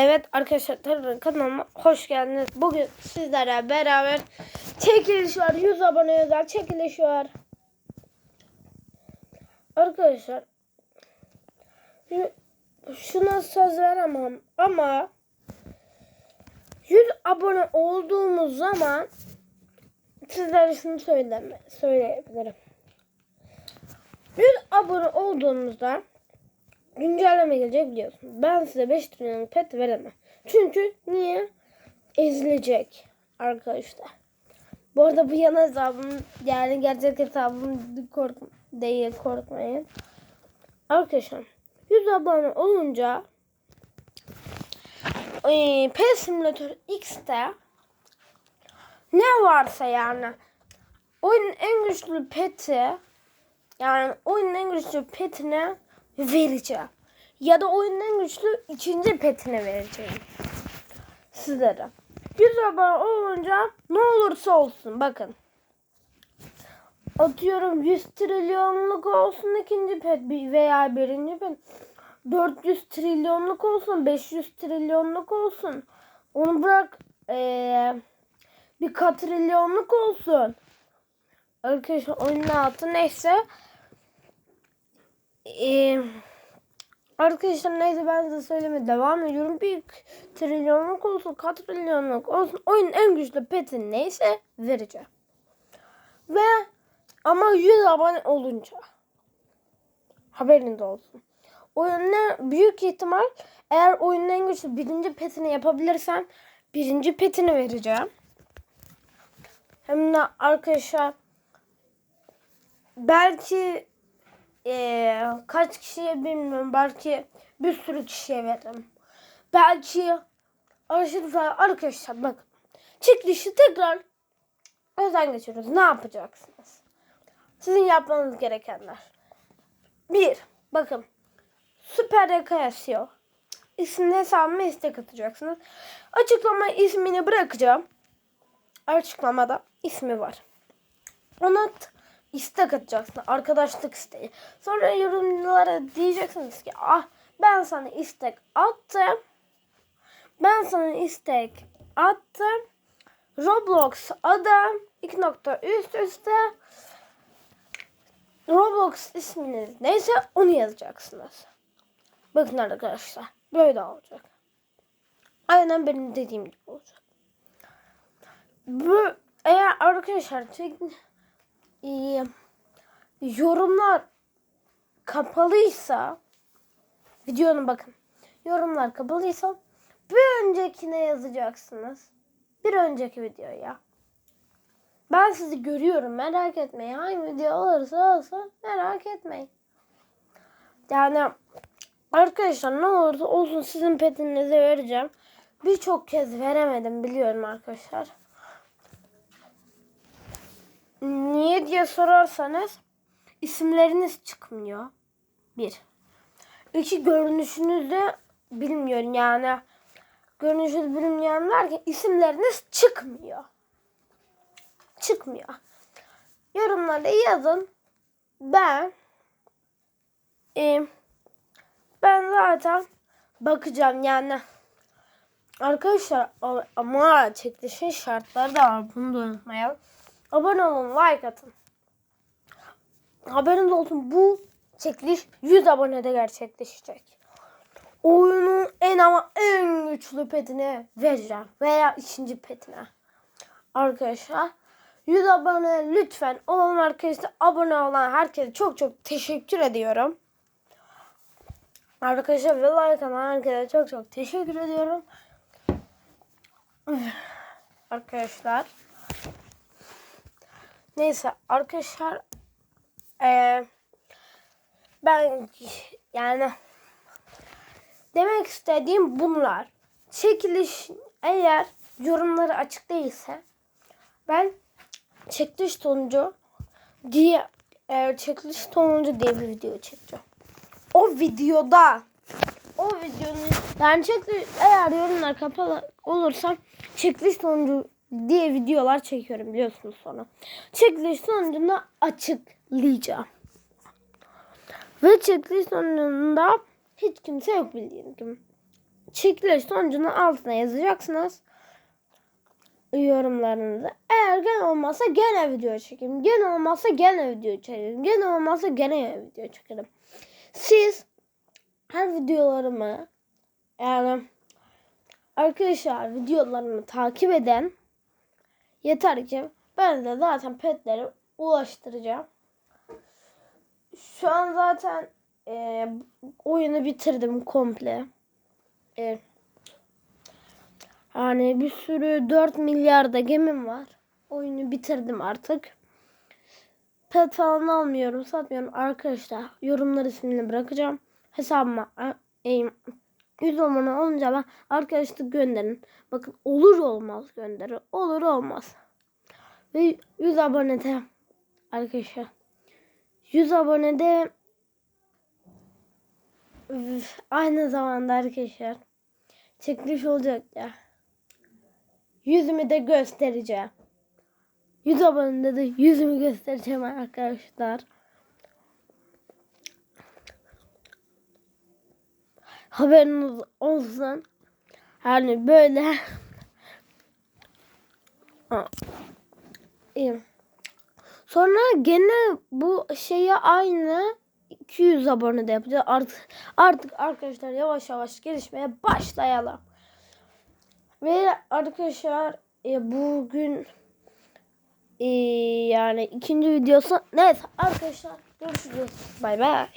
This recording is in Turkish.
Evet arkadaşlar kanalıma hoş geldiniz. Bugün sizlerle beraber çekiliş var. 100 abone özel çekiliş var. Arkadaşlar şu- şuna söz veremem ama 100 abone olduğumuz zaman sizlere şunu söyleme, söyleyebilirim. 100 abone olduğumuzda güncelleme gelecek biliyorsun. Ben size 5 trilyon pet veremem. Çünkü niye? Ezilecek arkadaşlar. Bu arada bu yana hesabım yani gerçek hesabım kork değil korkmayın. Arkadaşlar 100 abone olunca e, Pet Simulator X'te ne varsa yani oyunun en güçlü peti yani oyunun en güçlü petine vereceğim. Ya da oyunun en güçlü ikinci petine vereceğim. Sizlere. 100 abone olunca ne olursa olsun bakın. Atıyorum 100 trilyonluk olsun ikinci pet veya birinci pet. 400 trilyonluk olsun, 500 trilyonluk olsun. Onu bırak eee bir katrilyonluk olsun. Arkadaşlar oyunun altı neyse. Ee, arkadaşlar neyse ben size söylemeye devam ediyorum. Bir trilyonluk olsun, katrilyonluk olsun. Oyunun en güçlü peti neyse vereceğim. Ve ama 100 abone olunca haberiniz olsun. Oyunun büyük ihtimal eğer oyunun en güçlü birinci petini yapabilirsem birinci petini vereceğim. Hem de arkadaşlar belki eee, kaç kişiye bilmiyorum. Belki bir sürü kişiye veririm. Belki aşırı arkadaşlar bakın. Çekilişi tekrar özen geçiyoruz. Ne yapacaksınız? Sizin yapmanız gerekenler. Bir, bakın. Süper Rekayasıyor. İsimli hesabıma istek atacaksınız. Açıklama ismini bırakacağım. Açıklamada ismi var. Ona istek atacaksın. Arkadaşlık isteği. Sonra yorumlara diyeceksiniz ki ah ben sana istek attım. Ben sana istek attım. Roblox adam iki nokta üst üste Roblox isminiz neyse onu yazacaksınız. Bakın arkadaşlar böyle olacak. Aynen benim dediğim gibi olacak. Bu eğer arkadaşlar çek, e, yorumlar kapalıysa videonun bakın yorumlar kapalıysa bir öncekine yazacaksınız. Bir önceki videoya. Ben sizi görüyorum merak etmeyin. Hangi video olursa olsun merak etmeyin. Yani arkadaşlar ne olursa olsun sizin petinizi vereceğim. Birçok kez veremedim biliyorum arkadaşlar. Niye diye sorarsanız isimleriniz çıkmıyor. Bir. İki görünüşünüzde bilmiyorum yani. Görünüşünüz bilmeyen derken isimleriniz çıkmıyor. Çıkmıyor. Yorumlarda yazın. Ben e, ben zaten bakacağım yani. Arkadaşlar ama çekilişin şartları da var. Bunu da unutmayalım. Abone olun, like atın. Haberiniz olsun bu çekiliş 100 abonede gerçekleşecek. Oyunun en ama en güçlü petine vereceğim. Veya ikinci petine. Arkadaşlar 100 abone lütfen olalım arkadaşlar. Abone olan herkese çok çok teşekkür ediyorum. Arkadaşlar ve like atan herkese çok çok teşekkür ediyorum. Arkadaşlar. Neyse arkadaşlar eee, ben yani demek istediğim bunlar. Çekiliş eğer yorumları açık değilse ben çekiliş sonucu diye eğer çekiliş sonucu diye bir video çekeceğim. O videoda o videonun yani çekiliş eğer yorumlar kapalı olursa çekiliş sonucu diye videolar çekiyorum biliyorsunuz sonra. Çekiliş sonucunu açıklayacağım. Ve çekiliş sonucunda hiç kimse yok bildiğim gibi. çekiliş sonucunu altına yazacaksınız. Yorumlarınızı. Eğer gene olmazsa gene video çekelim. Gene olmazsa gene video çekelim. Gene olmazsa gene video çekelim. Siz her videolarımı yani arkadaşlar videolarımı takip eden yeter ki ben de zaten petleri ulaştıracağım. Şu an zaten e, oyunu bitirdim komple. E, yani bir sürü 4 milyarda gemim var. Oyunu bitirdim artık. Pet falan almıyorum, satmıyorum arkadaşlar. Yorumlar ismini bırakacağım. Hesabıma 100 abone olunca ben arkadaşlık gönderin. Bakın olur olmaz gönderin. Olur olmaz. Ve 100 abonede arkadaşlar 100 abonede üf, aynı zamanda arkadaşlar çekiliş olacak ya. Yüzümü de göstereceğim. 100 abonede de yüzümü göstereceğim arkadaşlar. Haberiniz olsun. Yani böyle İyi. Sonra gene bu şeye aynı 200 abone de yapacağız. Artık artık arkadaşlar yavaş yavaş gelişmeye başlayalım. Ve arkadaşlar e, bugün e, yani ikinci videosu neyse arkadaşlar görüşürüz. Bay bay.